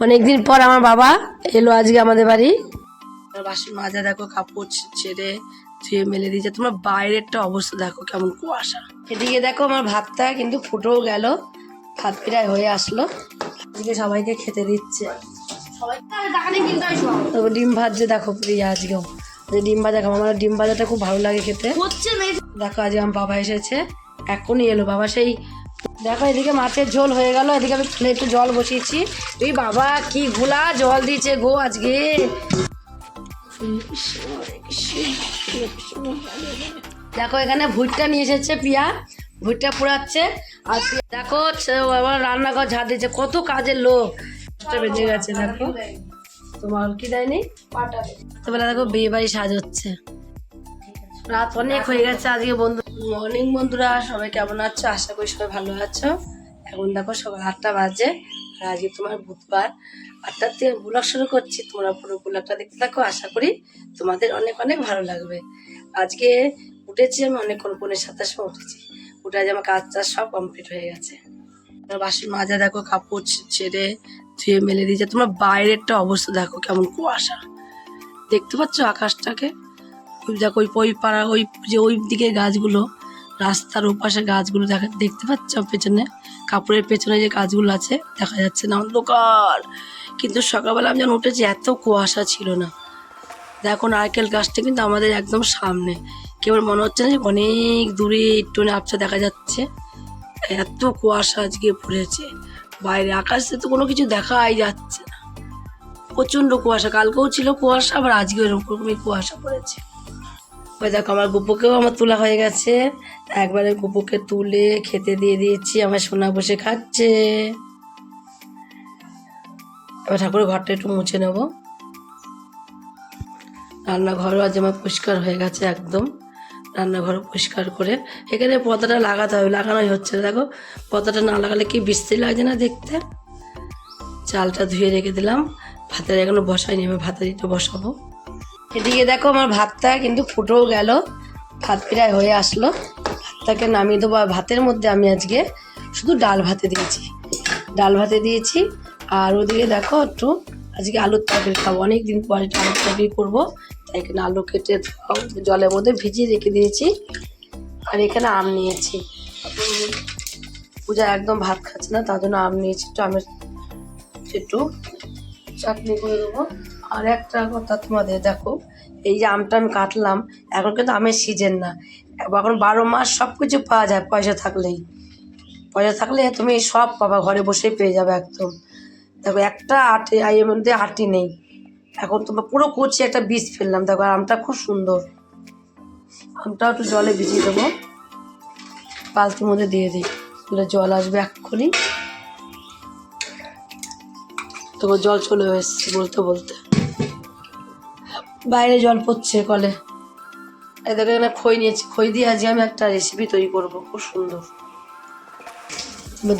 অনেকদিন পর আমার বাবা এলো আজকে আমাদের বাড়ি। আমার বাসি মাজা দেখো কাপড় ছেড়ে ধুয়ে মেলে দিয়েছে। তোমার বাইরেরটা অবস্থা দেখো কেমন কুয়াশা। এদিকে দেখো আমার ভাতটা কিন্তু ফুটেও গেল। ভাত প্রায় হয়ে আসলো। আজকে সবাইকে খেতে দিচ্ছে। তারপর ডিম ভাজছে দেখো প্রিয়া আজকেও। যে ডিম ভাজা খাব। আমার ডিম ভাজাটা খুব ভালো লাগে খেতে। দেখো আজকে আমার বাবা এসেছে। এখনই এলো। বাবা সেই দেখো এদিকে মাছের ঝোল হয়ে গেল এদিকে আমি একটু জল বসিয়েছি। এই বাবা কি ঘোলা জল দিয়েছে গো আজকে? দেখো এখানে ভুট্টা নিয়ে এসেছে পিয়া ভুট্টা পোড়াচ্ছে। আর দেখো আবার রান্নাঘর ঝাড় দিচ্ছে কত কাজের লোক। বেঁচে গেছে দেখো। তোমার কি দেয়নি? দেখো বিয়ে বাড়ি সাজাচ্ছে। রাত অনেক হয়ে গেছে আজকে বন্ধু মর্নিং বন্ধুরা, সবাই কেমন আছো? আশা করি সবাই ভালো আছো। এখন দেখো সকাল আটটা বাজে আর আজকে তোমার বুধবার। আটটার থেকে ব্লগ শুরু করছি, তোমরা পুরো ব্লগটা দেখতে থাকো, আশা করি তোমাদের অনেক অনেক ভালো লাগবে। আজকে উঠেছি আমি, অনেকক্ষণ পনেরো সাতটার সময় উঠেছি। উঠে আজ আমার কাজ টাজ সব কমপ্লিট হয়ে গেছে। বাসির মাজা, দেখো কাপড় ছেড়ে ধুয়ে মেলে দিয়েছে। তোমার বাইরেরটা অবস্থা দেখো কেমন কুয়াশা। দেখতে পাচ্ছ আকাশটাকে? দেখো, ওই ওই পাড়া, ওই যে ওই দিকে গাছগুলো, রাস্তার ওপাশে গাছগুলো দেখা, দেখতে পাচ্ছ পেছনে? কাপড়ের পেছনে যে গাছগুলো আছে, দেখা যাচ্ছে না অন্ধকার। কিন্তু সকালবেলা আমি যখন উঠেছি, এত কুয়াশা ছিল না। দেখো, নারকেল গাছটা কিন্তু আমাদের একদম সামনে। কেবল মনে হচ্ছে না যে অনেক দূরে একটু আপচা দেখা যাচ্ছে। এত কুয়াশা আজকে পড়েছে। বাইরে আকাশে তো কোনো কিছু দেখাই যাচ্ছে না। প্রচণ্ড কুয়াশা, কালকেও ছিল কুয়াশা, আবার আজকে এরকমই কুয়াশা পড়েছে। ওই দেখো, আমার গুপুকেও আমার তোলা হয়ে গেছে। একবারে গুপুকে তুলে খেতে দিয়ে দিয়েছি, আমার সোনা বসে খাচ্ছে। এবার ঠাকুরের ঘরটা একটু মুছে নেব। রান্নাঘরও আজ আমার পরিষ্কার হয়ে গেছে একদম। রান্নাঘর পরিষ্কার করে। এখানে পতাটা লাগাতে হবে, লাগানোই হচ্ছে দেখো, পতাটা না লাগালে কি বিশ্রী লাগছে না দেখতে? চালটা ধুয়ে রেখে দিলাম। ভাতের এখনও বসাইনি, আমি ভাতের একটু বসাবো। এদিকে দেখো আমার ভাতটা কিন্তু ফুটেও গেল। ভাত প্রায় হয়ে আসলো। ভাতটাকে নামিয়ে দেবো আর ভাতের মধ্যে আমি আজকে শুধু ডাল ভাতে দিয়েছি। ডাল ভাতে দিয়েছি। আর ওদিকে দেখো একটু আজকে আলুর তরকারি খাব। অনেক দিন পরে আলুর তরকারি করব। তাই এখানে আলু কেটে জলের মধ্যে ভিজিয়ে রেখে দিয়েছি। আর এখানে আম নিয়েছি। পূজা একদম ভাত খাচ্ছে না, তার জন্য আম নিয়েছি। একটু আমের একটু চাটনি করে দেবো। আর একটা কথা তোমাদের, দেখো, এই যে আমটা আমি কাটলাম, এখন কিন্তু আমের সিজন না। এখন বারো মাস সব কিছু পাওয়া যায়, পয়সা থাকলেই। পয়সা থাকলে তুমি সব পাবা, ঘরে বসেই পেয়ে যাবে একদম। দেখো, একটা আটি এর মধ্যে আটি নেই। এখন তোমার পুরো কুচি একটা বীজ ফেললাম, দেখো, আর আমটা খুব সুন্দর। আমটাও একটু জলে ভিজিয়ে দেবো। বালতির মধ্যে দিয়ে দিই, তাহলে জল আসবে এক্ষুনি। তখন জল চলে এসছে বলতে বলতে। বাইরে জল পড়ছে কলে। এদের এখানে খই নিয়েছি। খই দিয়ে আজকে আমি একটা রেসিপি তৈরি করব। খুব সুন্দর।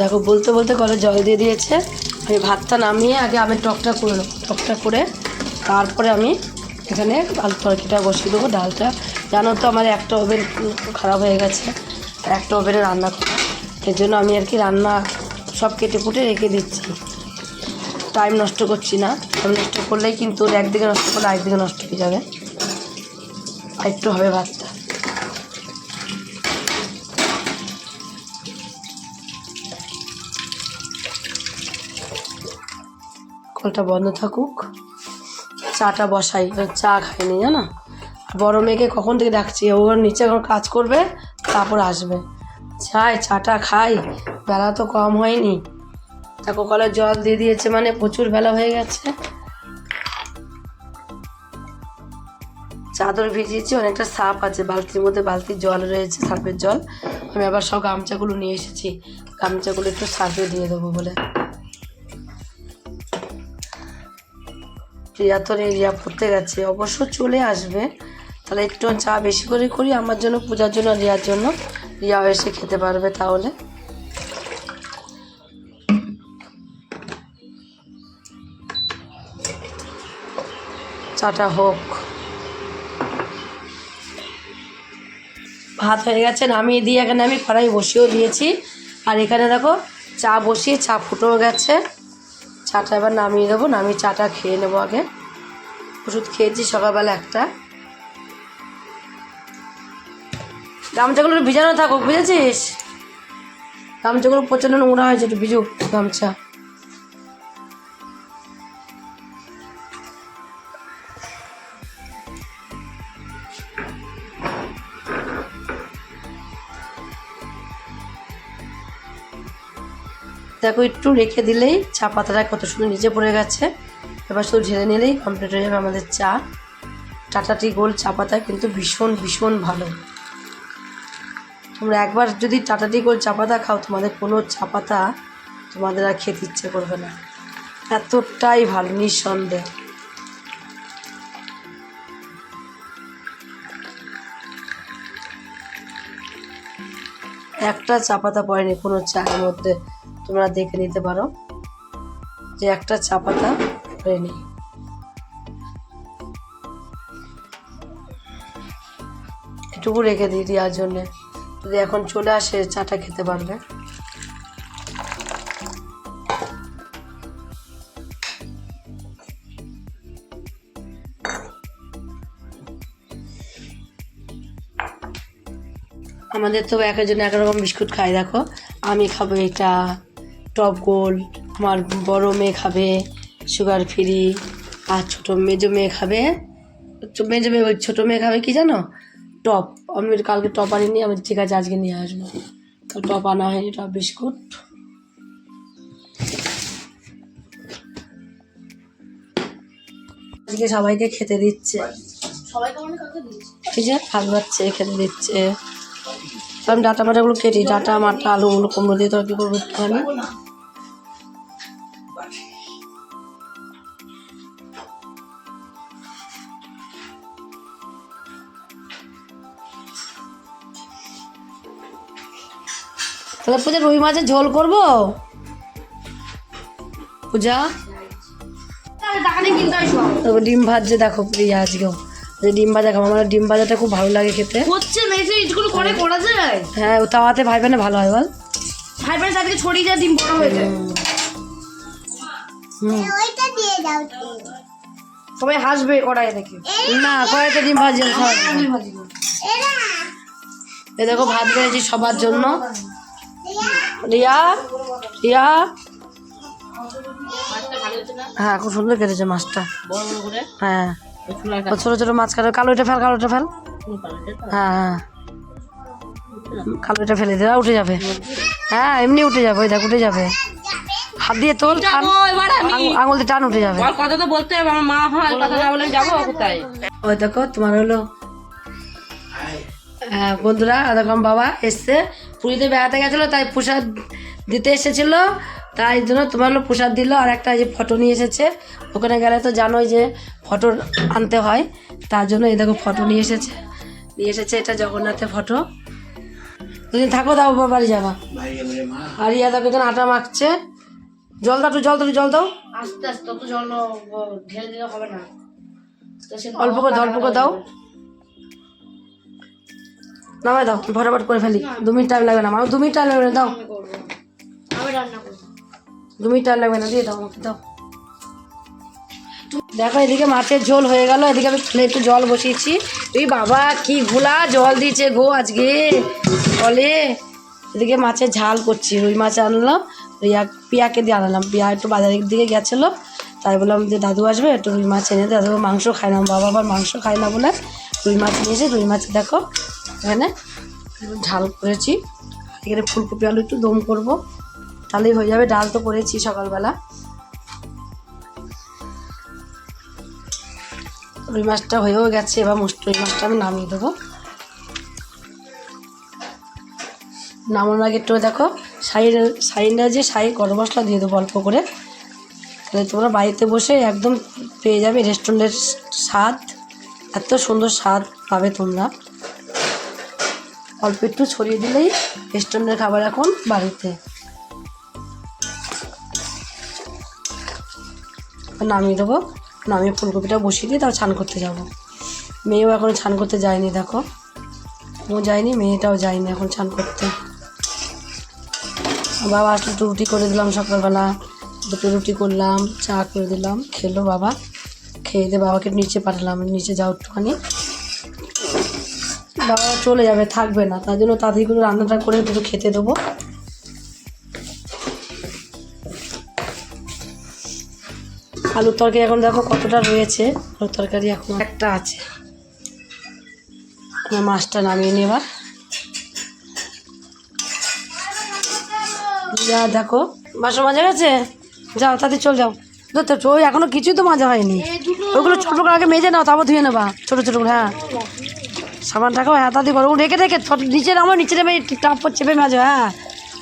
দেখো, বলতে বলতে কলে জল দিয়ে দিয়েছে। আমি ভাতটা নামিয়ে আগে আমের টকটা করে নেব। টকটা করে তারপরে আমি এখানে আলু তরকিটা বসিয়ে দেবো। ডালটা জানো তো আমার একটা ওভেন খারাপ হয়ে গেছে। একটা ওভেনে রান্না করা এর জন্য আমি আর কি রান্না সব কেটে কুটে রেখে দিচ্ছি। টাইম নষ্ট করছি না। টাইম নষ্ট করলেই কিন্তু ওর একদিকে নষ্ট করলে আরেকদিকে নষ্ট হয়ে যাবে। আর একটু হবে ভাতটা কলটা বন্ধ থাকুক। চাটা বসাই এবার চা খাইনি, জানো? বড় মেয়েকে কখন থেকে ডাকছি? ওর নিচে এখন কাজ করবে, তারপর আসবে। চাই চাটা খাই। বেলা তো কম হয়নি। তাকে কলে জল দিয়ে দিয়েছে মানে প্রচুর বেলা হয়ে গেছে। চাদর ভিজিয়েছি, অনেকটা সাপ আছে, বালতির মধ্যে বালতির জল রয়েছে, সাপের জল। আমি আবার সব গামছাগুলো নিয়ে এসেছি, গামছাগুলো একটু সাপে দিয়ে দেবো বলে। রিয়া তো রিয়া পড়তে গেছে, অবশ্য চলে আসবে। তাহলে একটু চা বেশি করে করি, আমার জন্য, পূজার জন্য, রিয়ার জন্য। রিয়াও এসে খেতে পারবে তাহলে। চাটা হোক। ভাত হয়ে গেছে, নামিয়ে দিয়ে এখানে আমি কড়াই বসিয়েও দিয়েছি। আর এখানে দেখো, চা বসিয়ে, চা ফুটেও গেছে। চাটা এবার নামিয়ে দেবো, নামিয়ে চাটা খেয়ে নেব আগে। ওষুধ খেয়েছি সকালবেলা একটা। গামছাগুলো ভিজানো থাকুক, বুঝেছিস? গামছাগুলো প্রচণ্ড নোংরা হয়েছে, একটু ভিজুক গামছা। দেখো, একটু রেখে দিলেই চা পাতাটা কত সুন্দর নিচে পড়ে গেছে। এবার শুধু ঢেলে নিলেই কমপ্লিট হয়ে যাবে আমাদের চা। টাটা টি গোল্ড চা পাতা কিন্তু ভীষণ ভীষণ ভালো। তোমরা একবার যদি টাটা টি গোল্ড চা পাতা খাও, তোমাদের কোনো চা পাতা তোমাদের আর খেতে ইচ্ছে করবে না। এতটাই ভালো, নিঃসন্দেহ। একটা চা পাতা পড়েনি কোনো চায়ের মধ্যে। তোমরা দেখে নিতে পারো যে একটা চা পাতা পড়েনি এটুকু রেখে দিই দেওয়ার জন্যে। যদি এখন চলে আসে, চাটা খেতে পারবে। আমাদের তো এক একজন এক রকম বিস্কুট খাই, দেখো। আমি খাব এটা। টপ গোল্ড আমার বড় মেয়ে খাবে সুগার ফ্রি আর ছোটো মেজো মেয়ে খাবে মেজো মেয়ে ওই ছোটো মেয়ে খাবে কি জানো? টপ। আমি কালকে টপ আনিনি আমি ঠিক আছে আজকে নিয়ে আসব। তো টপ আনা হয়নি টপ বিস্কুট। আজকে সবাইকে খেতে দিচ্ছে। এই যে ভাত বাচ্চে খেতে দিচ্ছে। আমি ডাটা মাটাগুলো কেটে ডাটা মাটা আলুগুলো কুমড়ো দিয়ে তরকারি করব একটুখানি। তাহলে পূজা রুই মাছের ঝোল করব? পূজা? তারপর ডিম ভাজছে দেখো প্রিয়া আজকেও। যে ডিম ভাজা খাব আমার ডিম ভাজাটা খুব ভালো লাগে খেতে। হচ্ছে মেসেজগুলো করে করা যায়? হ্যাঁ তাওয়াতে ভাই বোনে ভালো হয় বল। ভাই বোনের সাথে ছড়িয়ে যায় ডিম বড় হয়ে যায়। হুম। সবাই হাসবে কড়াই দেখে। না কয়েকটা ডিম ভাজি খাওয়া এ দেখো ভাত বেড়েছি সবার জন্য। রিয়া? রিয়া? হ্যাঁ খুব সুন্দর কেটেছে মাছটা। হ্যাঁ। ছোটো ছোটো মাছ কাটো। কালোটা ফেল কালোটা ফেল। হ্যাঁ হ্যাঁ। কালোটা ফেলে দেওয়া উঠে যাবে। হ্যাঁ এমনি উঠে যাবে ওই দেখ উঠে যাবে। হাত দিয়ে তোল আঙুল- দিয়ে টান উঠে যাবে। কথা তো বলতে হবে আমার মা হয় কথা না বলে যাব কোথায়? ওই দেখো তোমার হলো হ্যাঁ, বন্ধুরা এরকম বাবা এসছে। পুরীতে বেড়াতে গেছিল তাই প্রসাদ দিতে এসেছিল। তাই জন্য তোমার হলো প্রসাদ দিল আর একটা এই যে ফটো নিয়ে এসেছে। ওখানে গেলে তো জানোই যে ফটো আনতে হয়। তার জন্য এই দেখো ফটো নিয়ে এসেছে। নিয়ে এসেছে এটা জগন্নাথের ফটো। দুদিন থাকো দাও বাবা বাড়ি যাবা। আর ইয়া দেখো এখানে আটা মাখছে। জল দাও একটু জল দাও একটু জল দাও। আস্তে আস্তে জল ঢেলে দিলে হবে না। অল্প করে অল্প করে দাও। নামাই দাও, ফটাফট করে ফেলি। দু মিনিট টাইম লাগবে না আমার দু মিনিট টাইম লাগবে না, দাও। দু মিনিট টাইম লাগবে না, দিয়ে দাও আমাকে, দাও। দেখো, এদিকে মাছের ঝোল হয়ে গেল, এদিকে আমি একটু জল বসিয়েছি। তুই বাবা, কি ঘোলা জল দিয়েছে গো আজকে, বলে। এদিকে মাছের ঝাল করছি, রুই মাছ আনলাম, রিয়া, পিয়াকে দিয়ে আনলাম। পিয়া একটু বাজারের দিকে গেছিল, তাই বললাম যে দাদু আসবে, একটু রুই মাছ এনে। দাদু মাংস খায় না, বাবা আবার মাংস খায় না বলে, রুই মাছ নিয়েছে রুই মাছ দেখো এখানে ঝাল করেছি। এখানে ফুলকপি, আলু একটু দম করব। তাহলেই হয়ে যাবে। ডাল তো করেছি সকালবেলা। রুই মাছটা হয়েও গেছে। এবার মুষ্ট রুই মাছটা আমি নামিয়ে দেবো। নামানোর আগে একটু দেখো সাইড সাইডে যে সাই গরম মশলা দিয়ে দেবো অল্প করে। তাহলে তোমরা বাড়িতে বসে একদম পেয়ে যাবে রেস্টুরেন্টের স্বাদ। এত সুন্দর স্বাদ পাবে তোমরা। অল্প একটু ছড়িয়ে দিলেই রেস্টুরেন্টের খাবার এখন বাড়িতে। নামিয়ে দেবো। নামিয়ে ফুলকপিটা বসিয়ে দিয়ে তারপর ছান করতে যাব। মেয়েও এখন ছান করতে যায়নি, দেখো। ও যায়নি, মেয়েটাও যায়নি এখন ছান করতে। বাবা আসলে একটু রুটি করে দিলাম সকালবেলা। দুটো রুটি করলাম, চা করে দিলাম। খেলো বাবা। খেয়ে দিয়ে বাবাকে নিচে পাঠালাম। নিচে যাও একটুখানি। বাবা চলে যাবে, থাকবে না। তার জন্য তাড়াতাড়ি করে রান্নাটা করে দুটো খেতে দেবো। আলুর তরকারি এখন দেখো কতটা রয়েছে। আলুর তরকারি এখন একটা আছে। মাছটা নামিয়ে নিই এবার। যা দেখো বাসন মাজা গেছে যাও তাতে চল যাও। ওই এখনও কিছুই তো মাজা হয়নি। ওইগুলো ছোটো করে আগে মেজে নাও, তারপর ধুয়ে নেবা। ছোটো ছোটো করে হ্যাঁ। সাবানটাকেও হ্যাঁ তাতে করো রেখে রেখে নিচে নামো, নিচে নেমে টাপ চেপে মাজো হ্যাঁ।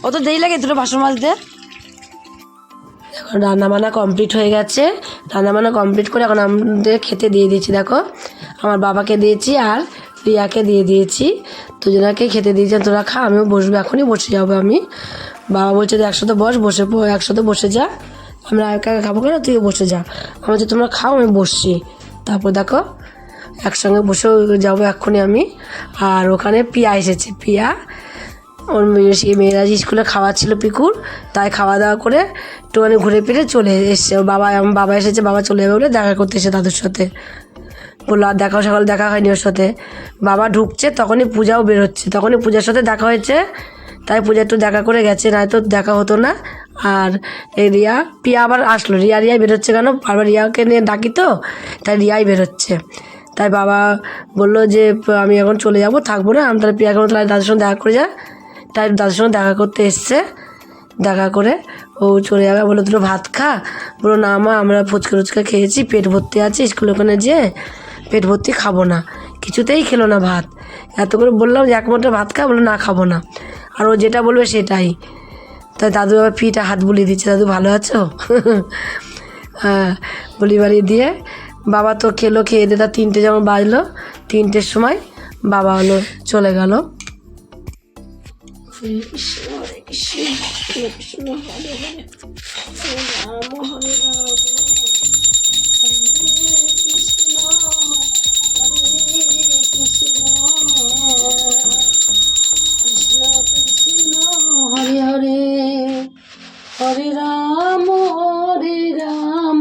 অত দেরি লাগে দুটো বাসন মাজতে? এখন রান্নাবান্না কমপ্লিট হয়ে গেছে। রান্নাবান্না কমপ্লিট করে এখন আমাদের খেতে দিয়ে দিয়েছি, দেখো। আমার বাবাকে দিয়েছি আর রিয়াকে দিয়ে দিয়েছি। দুজনাকে খেতে দিয়েছি, তোরা খা, আমিও বসবো, এখনই বসে যাব আমি। বাবা বলছে একসাথে বস, বসে একসাথে বসে যা। আমরা একা খাব কেন? তুই বসে যা। আমি যে তোমরা খাও, আমি বসছি। তারপর দেখো একসঙ্গে বসে যাব এক্ষুনি আমি। আর ওখানে পিয়া এসেছে, পিয়া। ওর মেয়ে সেই মেয়েরা যে স্কুলে খাওয়া ছিল পিকুর, তাই খাওয়া দাওয়া করে একটুখানি ঘুরে ফিরে চলে এসছে। ওর বাবা বাবা এসেছে, বাবা চলে যাবে বলে দেখা করতে এসে দাদুর সাথে। বলল, আর দেখা সকাল দেখা হয়নি ওর সাথে। বাবা ঢুকছে, তখনই পূজাও বেরোচ্ছে তখনই পূজার সাথে দেখা হয়েছে, তাই পূজা একটু দেখা করে গেছে নয়তো দেখা হতো না। আর এই রিয়া, পিয়া আবার আসলো। রিয়া, রিয়াই বেরোচ্ছে কেন? বারবার রিয়াকে নিয়ে ডাকি তো, তাই রিয়াই বেরোচ্ছে তাই বাবা বলল যে আমি এখন চলে যাব থাকব না। আমি তাহলে বললাম, তাহলে দাদুর সঙ্গে দেখা করে যা। তাই দাদুর সঙ্গে দেখা করতে এসছে। দেখা করে ও চলে যাবে। বলল দুটো ভাত খা। বলল না মা আমরা ফুচকা টুচকা খেয়েছি পেট ভর্তি আছে স্কুলে ওখানে যে পেট ভর্তি খাব না। কিছুতেই খেলো না ভাত। এত করে বললাম যে একমাত্র ভাত খা। বলল না খাব না। আর ও যেটা বলবে সেটাই। তাই দাদু আবার পিঠে হাত বুলিয়ে দিচ্ছে দাদু ভালো আছো? হ্যাঁ বলি বাড়ি দিয়ে বাবা তো খেলো, খেয়ে দিয়ে তিনটে যেমন বাজলো, তিনটের সময় বাবা হলো চলে গেল। হরে হরে হরে রাম হরে রাম।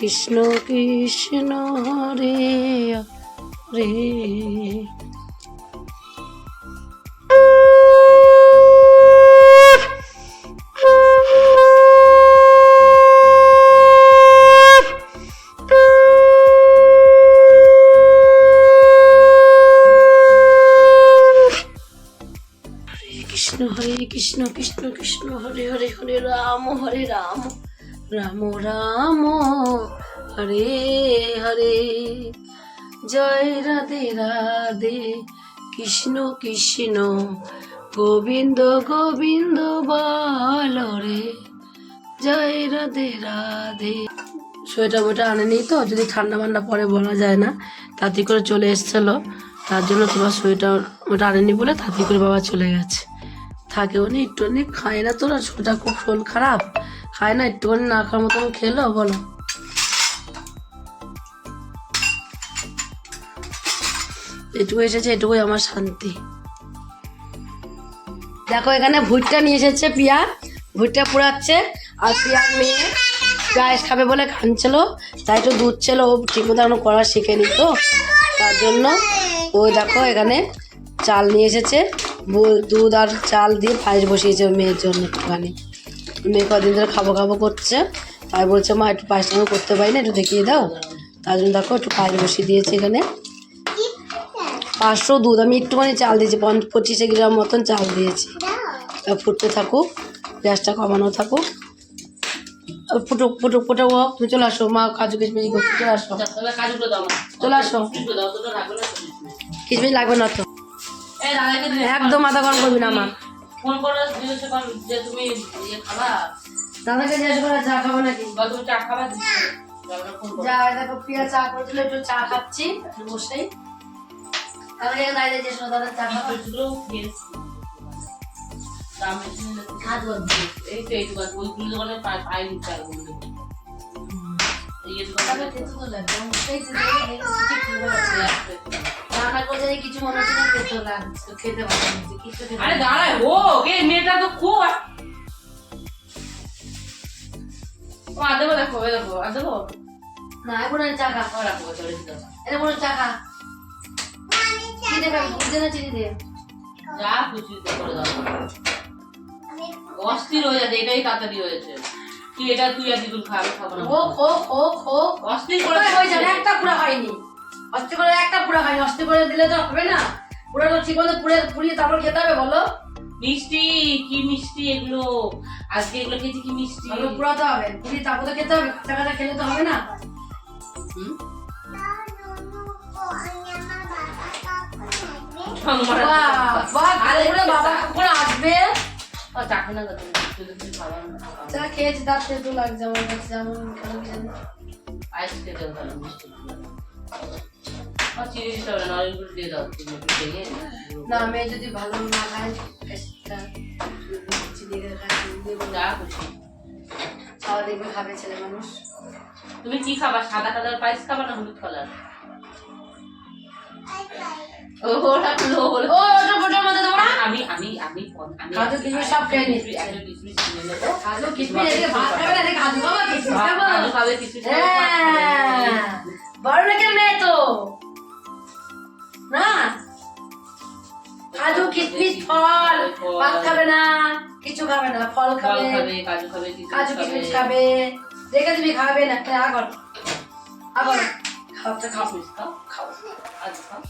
কৃষ্ণ কৃষ্ণ হরে হরে। কৃষ্ণ হরে কৃষ্ণ কৃষ্ণ কৃষ্ণ, হরে হরে হরে রাম হরে রাম। রাম রাম, হরে হরে। জয় রাধে রাধে। কৃষ্ণ কৃষ্ণ, গোবিন্দ গোবিন্দ বল রে। জয় রাধে রাধে। সোয়েটার মোটা আনেনি তো, যদি ঠান্ডা মান্ডা পরে বলা যায় না, তাড়াতাড়ি করে চলে এসেছিল। তার জন্য তোমার সোয়েটার ওটা আনেনি বলে তাড়াতাড়ি করে বাবা চলে গেছে। থাকে থাকেও নি অনেক খায় না তোরা শরীরটা খুব শরীর খারাপ। খায় না একটুখানি না খাওয়ার মতন খেলো, বলো। এটুকু এসেছে, এটুকুই আমার শান্তি। দেখো, এখানে ভুট্টা নিয়ে এসেছে পিয়া। ভুট্টা পোড়াচ্ছে, আর পিয়ার মেয়ে গায়েস খাবে বলে খানছিল তাই একটু দুধ ছিল, ও ঠিক মতো এখনও করা শিখেনি তো। তার জন্য ও দেখো, এখানে চাল নিয়ে এসেছে। দুধ আর চাল দিয়ে পায়েস বসিয়েছে মেয়ের জন্য একটুখানি। মেয়ে কদিন ধরে খাব খাব করছে। তাই বলছে মা একটু পায়েসটা আমি করতে পারি না একটু দেখিয়ে দাও। তার জন্য দেখো একটু পায়েস বসিয়ে দিয়েছে এখানে। পাঁচশো দুধ আমি একটুখানি চাল দিয়েছি পঞ্চ- পঁচিশে গ্রাম মতন চাল দিয়েছি। তা ফুটতে থাকুক গ্যাসটা কমানো থাকুক। আর ফুটুক ফুটুক ফুটুক হোক তুমি চলে আসো। মা কাজু কিচমিচি করতে চলে আসো। চলে আসো। কিচমিচ লাগবে না তো? একদম মাথা গরম করবি না আমার ফোন করে জিজ্ঞেস কর যে তুমি ইয়ে খাবা। দাদাকে জিজ্ঞাসা করে চা খাব নাকি? বা তুমি চা খাবা করো। যা দেখো প্রিয়া চা করেছিল একটু চা খাচ্ছি একটু বসেই। তারপরে দাঁড়িয়ে যে শোনো দাদা চা খাব? খেয়েছি। এই তো এই দোকান ওইগুলো দোকানে পাই পাইনি চালগুলো এই যে তাহলে দোকানে তেতো লাগবে আমি বুঝতেই পারছি না, এই কিছু খেতে পারছি না। রান্না করতে কিছু মনে হচ্ছে না তেতো লাগছে খেতে পারছি না, কিছু আরে দাঁড়ায় ও কে মেয়েটা তো খুব ও আদেবো দেখো ওই দেখো আদেবো না এখন চা খা। ও রাখো চলে দিতে এটা কোনো চা খা। কি দেবে দুধ না চিনি দে। যা খুশি করে দাও। অস্থির হয়ে যাচ্ছে এটাই তাড়াতাড়ি হয়েছে। কি এটা তুই আর দিদুল খাবে খাব না। ও খো খো খো অস্থির করে হয়ে যাবে একটা পুরা হয়নি। অস্তি করে একটা পুরা হয়নি অস্তি করে দিলে তো হবে না। পুরো তো ঠিক মতো পুড়ে পুড়িয়ে তারপর খেতে হবে বলো। মিষ্টি কি মিষ্টি এগুলো? আজকে এগুলো খেয়েছি কি মিষ্টি? ভালো পুরাতে হবে। পুড়িয়ে তারপর তো খেতে হবে কাঁচা কাঁচা খেলে তো হবে না। হুম? চা খেয়েছি তার তেতো লাগছে আমার কাছে যেমন কেন চিনি দিতে হবে না অরেঞ্জ দিয়ে দাও তুমি একটু দিয়ে না মেয়ে যদি ভালো না খায় চিনি দিয়ে খায় চিনি দিয়ে যা খুশি। খাওয়া দেখবে খাবে ছেলে মানুষ। তুমি কি খাবা সাদা কালার পায়েস খাবা না হলুদ কালার? না। আমি আমি আমি আমি কাজু কিশমিশ সব খেয়ে নিচ্ছে। একটা কিশমিশ কিনে নেব। কাজু কিশমিশ ভাত খাবে না কাজু খাব। কিশমিশ খাব। হ্যাঁ। বড় লোকের মেয়ে তো। না? কাজু কিশমিশ ফল। ভাত খাবে না কিছু খাবে না ফল খাবে কাজু খাবে কাজু কিশমিশ খাবে। দেখে তুমি খাবে না তাই আগর আগর খাও তো খাও কিশমিশ খাও খাও। কাজু খাও।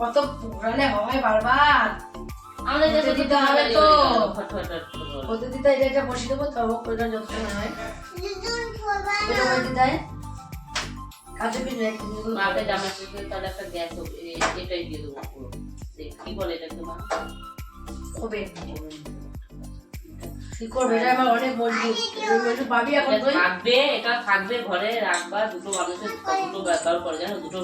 কত পুরালে হয় বারবার। আমাদের কাছে দিতে হবে তো। পদ্ধতিতে এটা বসিয়ে দেবো তবে যতটা হয়। ওইটা বসিয়ে দেয় কাজু কিশমিশ একটু দেবো। মাকে জামা শেষে তাহলে একটা গ্যাস এটাই দিয়ে দেবো পুরো। কি বলে এটাকে মা হবে। কি করবে? এটা আমার অনেক মজবুত এই পাবি এখন তুই থাকবে এটা থাকবে ঘরে রাখবা দুটো মানুষের দুটো ব্যাপার করে জানো? দুটো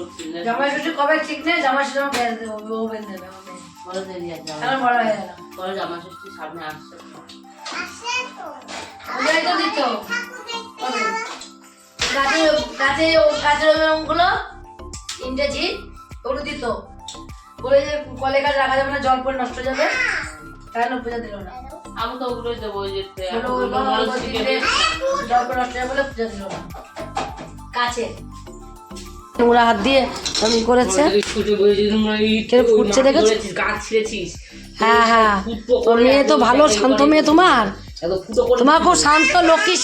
জামাই কবে ঠিক নেই? জামাই ষষ্ঠী আমার গ্যাস দেবো ওভেন দেবে আমার বড় দেরি আছে এখন বড় হয়ে গেল পরে জামা ষষ্ঠী সামনে আসছে। ওটাই তো। দিত কবে? গাছে গাছে ও গাছের ওগুলো ইংরেজি ওগুলো দিত বলে যে কলে গাছ রাখা যাবে না জল পরে নষ্ট হয়ে যাবে। তাই জন্য পূজা দিল না। আমি তো ওগুলোই দেবো ওই যে ওগুলো ওগুলো জল পরে নষ্ট হয়ে যাবে বলে পূজা দিল না। কাছে নোংরা হাত দিয়ে আমি করেছে। ফুটছে দেখেছ? গাছ ছিঁড়েছিস হ্যাঁ হ্যাঁ। মেয়ে তো ভালো শান্ত মেয়ে তোমার? তোমার খুব শান্ত লক্ষ্মী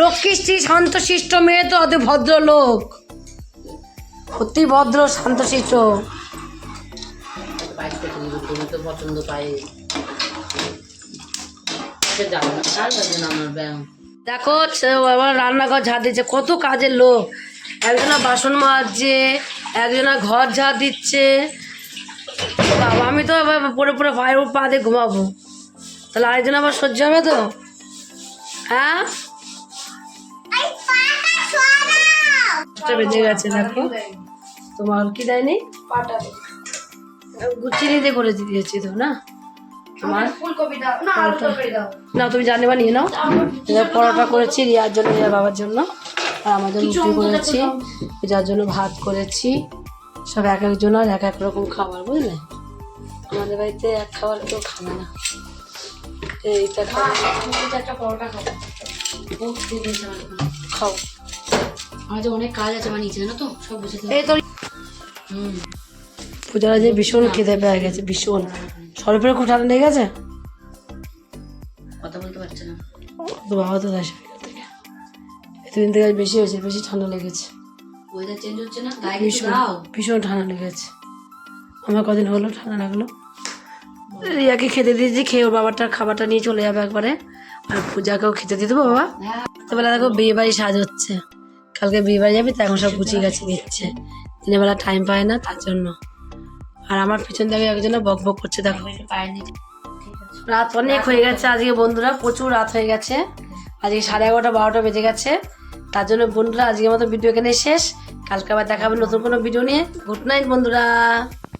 লক্ষ্মীশ্রী শান্ত শিষ্ট মেয়ে তো অতি ভদ্র লোক অতি ভদ্র শান্ত শিষ্ট। পছন্দ পাই দেখো আমার রান্নাঘর ঝাড় দিচ্ছে কত কাজের লোক। একজনা বাসন মাজছে একজনা ঘর ঝাড় দিচ্ছে। বাবা আমি তো আবার পরে পরে পায়ের পা দিয়ে ঘুমাবো। তাহলে আরেকজন আবার সহ্য হবে তো? হ্যাঁ? বেজে গেছে দেখো। তোমার কি দেয়নি? চিনি দিয়ে করে দিয়েছি তো না? তোমার? ফুলকপি না তুমি জানে বা নিয়ে নাও। এবার পরোটা করেছি রিয়ার জন্য রিয়া বাবার জন্য। আর আমার জন্য রুটি করেছি। যার জন্য ভাত করেছি। সব এক একজন আর এক এক রকম খাবার বুঝলে? আমাদের বাড়িতে এক খাবার কেউ খাবে না। এইটা পরোটা খাব। আমার। খাও। আমার অনেক কাজ আছে বানিয়েছে জানো তো? সব বুঝে এই তো। হুম। পূজারা যে ভীষণ খেতে পেয়ে গেছে ভীষণ। সরফের খুব ঠান্ডা লেগে গেছে কথা বলতে পারছে না। তো বাবা তো এতদিন থেকে বেশি হয়েছে বেশি ঠান্ডা লেগেছে। ওয়েদার চেঞ্জ হচ্ছে না? ভীষণ ভীষণ ঠান্ডা লেগেছে। আমার কদিন হলো ঠান্ডা লাগল। রিয়াকে খেতে দিয়েছি, খেয়ে ওর বাবারটা খাবারটা নিয়ে চলে যাবে একবারে। আর পূজাকেও খেতে দিয়ে দেবো বাবা। হ্যাঁ দেখো বিয়ে বাড়ি সাজ হচ্ছে। কালকে বিয়ে বাড়ি যাবি, তো এখন সব গুছিয়ে গাছি দিচ্ছে। দিনের বেলা টাইম পায় না, তার জন্য। আর আমার পিছন থেকে একজন বক বক করছে, দেখো রাত অনেক হয়ে গেছে আজকে বন্ধুরা, প্রচুর রাত হয়ে গেছে। আজকে সাড়ে এগারোটা, বারোটা বেজে গেছে। তার জন্য বন্ধুরা, আজকের মতো ভিডিও এখানে শেষ। কালকে আবার দেখাবে নতুন কোনো ভিডিও নিয়ে। গুড নাইট বন্ধুরা।